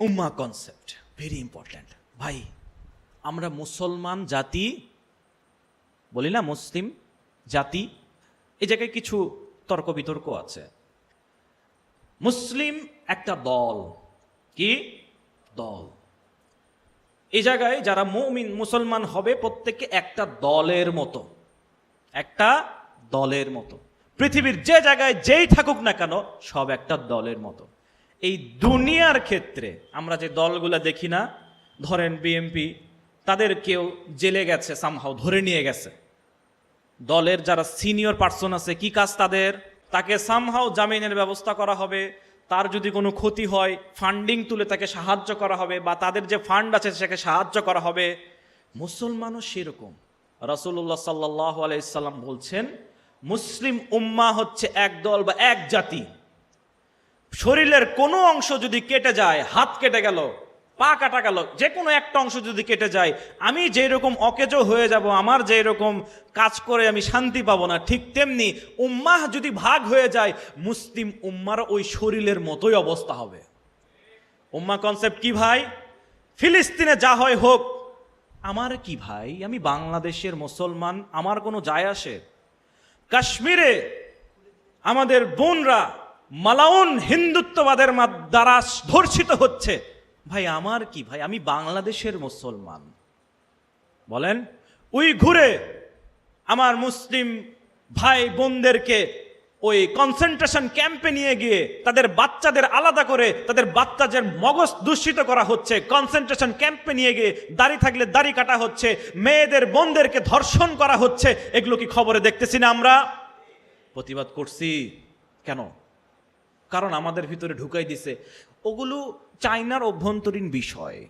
উম্মা concept very important ভাই, আমরা মুসলমান জাতি, বলি না মুসলিম জাতি এ জায়গায় কিছু তর্ক বিতর্ক আছে। মুসলিম একটা দল। কি? দল। এই জায়গায় যারা মুমিন, মুসলমান হবে প্রত্যেকে একটা দলের মতো। একটা দলের মতো। পৃথিবীর যে জায়গায় যেই থাকুক না কেন, সব একটা দলের মতো। এই দুনিয়ার ক্ষেত্রে আমরা যে দলগুলো দেখি না, ধরেন বিএমপি তাদের কেউ জেলে গেছে সামহাও ধরে নিয়ে গেছে। দলের যারা সিনিয়র পার্সন আছে, কি কাজ তাদের? তাকে সামহাও জামিনের ব্যবস্থা করা হবে, তার যদি কোনো ক্ষতি হয় ফান্ডিং তুলে তাকে সাহায্য করা হবে, বা তাদের যে ফান্ড আছে সেটাকে সাহায্য করা হবে। মুসলমানও সেরকম। রাসূলুল্লাহ সাল্লাহ আলাইসাল্লাম বলছেন, মুসলিম উম্মা হচ্ছে এক দল বা এক জাতি। শরীরের কোনো অংশ যদি কেটে যায়, হাত কেটে গেল, পা কাটা গেল, যে কোনো একটা অংশ যদি কেটে যায়, আমি যেই রকম অকেজো হয়ে যাব, আমার যেই রকম কাজ করে আমি শান্তি পাবো না, ঠিক তেমনি উম্মাহ যদি ভাগ হয়ে যায়, মুসলিম উম্মার ওই শরীরের মতোই অবস্থা হবে। উম্মা কনসেপ্ট কি ভাই? ফিলিস্তিনে যা হয় হোক। আমার কি ভাই? আমি বাংলাদেশের মুসলমান, আমার কোনো যায় আসে? কাশ্মীরে আমাদের বোনরা মালাউন হিন্দুত্ববাদের দ্বারা ধর্ষিত হচ্ছে। ভাই, আমার কি? ভাই, আমি বাংলাদেশের মুসলমান। বলেন ওই ঘুরে আমার মুসলিম ভাই বোনদেরকে ওই কনসেন্ট্রেশন ক্যাম্পে নিয়ে গিয়ে তাদের বাচ্চাদের আলাদা করে তাদের বাচ্চাদের মগজ দূষিত করা হচ্ছে। কনসেন্ট্রেশন ক্যাম্পে নিয়ে গিয়ে দাড়ি থাকলে দাড়ি কাটা হচ্ছে, মেয়েদের বোনদেরকে ধর্ষণ করা হচ্ছে। এগুলো কি খবরে দেখতেছি না আমরা? প্রতিবাদ করছি। কেন? কারণ আমাদের ভিতরে ঢুকাই দিছে। ওগুলো চায়নার অভ্যন্তরীণ বিষয়।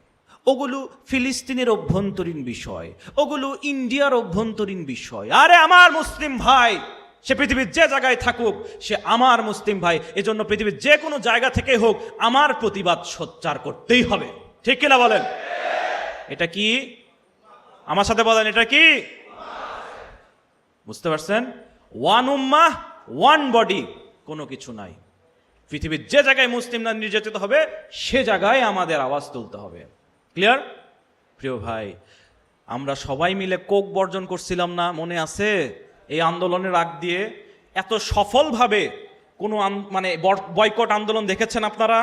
ওগুলো ফিলিস্তিনের অভ্যন্তরীণ বিষয়। ওগুলো ইন্ডিয়ার অভ্যন্তরীণ বিষয়। আরে আমার মুসলিম ভাই, সে পৃথিবীর যে জায়গায় থাকুক, সে আমার মুসলিম ভাই। এজন্য পৃথিবীর যে কোনো জায়গা থেকে হোক, আমার প্রতিবাদ সোচ্চার করতেই হবে। ঠিক কিনা বলেন? এটা কি? আমার সাথে বলেন, এটা কি? বুঝতে পারছেন? ওয়ান উম্মা ওয়ান বডি, কোনো কিছু নাই। পৃথিবীর যে জায়গায় মুসলিমরা নির্যাতিত হবে, সে জায়গায় আমাদের আওয়াজ তুলতে হবে। ক্লিয়ার প্রিয় ভাই, আমরা সবাই মিলে কোক বর্জন করছিলাম না, মনে আছে? এই আন্দোলনের আগ দিয়ে এত সফলভাবে কোনো মানে বয়কট আন্দোলন দেখেছেন আপনারা?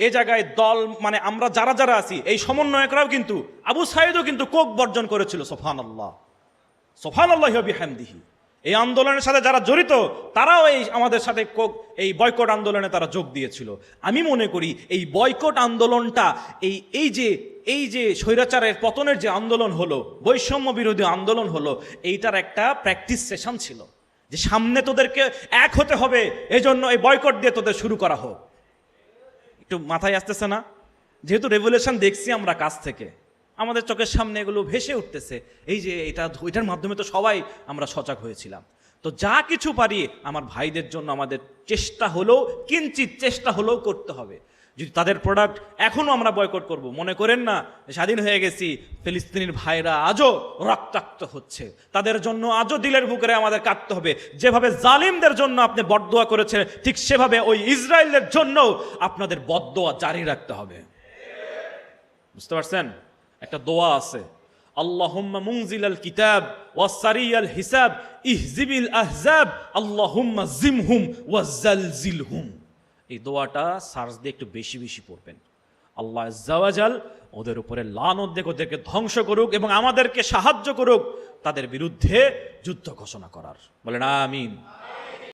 এ জায়গায় দল মানে আমরা যারা যারা আছি, এই সমন্বয়করাও কিন্তু, আবু সাইদও কিন্তু কোক বর্জন করেছিল সোফান আল্লাহ সোফান আল্লাহ বিহামদিহি। এই আন্দোলনের সাথে যারা জড়িত, তারাও এই আমাদের সাথে এই বয়কট আন্দোলনে তারা যোগ দিয়েছিল। আমি মনে করি এই বয়কট আন্দোলনটা, এই এই যে এই যে স্বৈরাচারের পতনের যে আন্দোলন হলো, বৈষম্য বিরোধী আন্দোলন হলো, এইটার একটা প্র্যাকটিস সেশন ছিল। যে সামনে তোদেরকে এক হতে হবে এই জন্য এই বয়কট দিয়ে তোদের শুরু করা হোক। একটু মাথায় আসতেছে না? যেহেতু রেভুলেশন দেখছি আমরা কাছ থেকে। আমাদের চোখের সামনে এগুলো ভেসে উঠতেছে। এই যে এটা, এটার মাধ্যমে তো সবাই আমরা সজাগ হয়েছিলাম। তো যা কিছু পারি আমার ভাইদের জন্য আমাদের চেষ্টা হলেও কিঞ্চিত চেষ্টা হলেও করতে হবে। যদি তাদের প্রোডাক্ট এখনও আমরা বয়কট করব, মনে করেন না স্বাধীন হয়ে গেছি, ফিলিস্তিনির ভাইরা আজও রক্তাক্ত হচ্ছে। তাদের জন্য আজও দিলের বুকেরে আমাদের কাটতে হবে। যেভাবে জালিমদের জন্য আপনি বদদোয়া করেছেন, ঠিক সেভাবে ওই ইসরায়েলের জন্য আপনাদের বদদোয়া জারি রাখতে হবে। বুঝতে পারছেন? একটা দোয়া আছে। মুনজিল আল কিতাব হিসাব, ইহজিবিল এই দোয়াটা দিয়ে একটু বেশি বেশি পড়বেন। আল্লাহ ওদের উপরে ওদেরকে ধ্বংস করুক এবং আমাদেরকে সাহায্য করুক, তাদের বিরুদ্ধে যুদ্ধ ঘোষণা করার। বলেন, আমিন।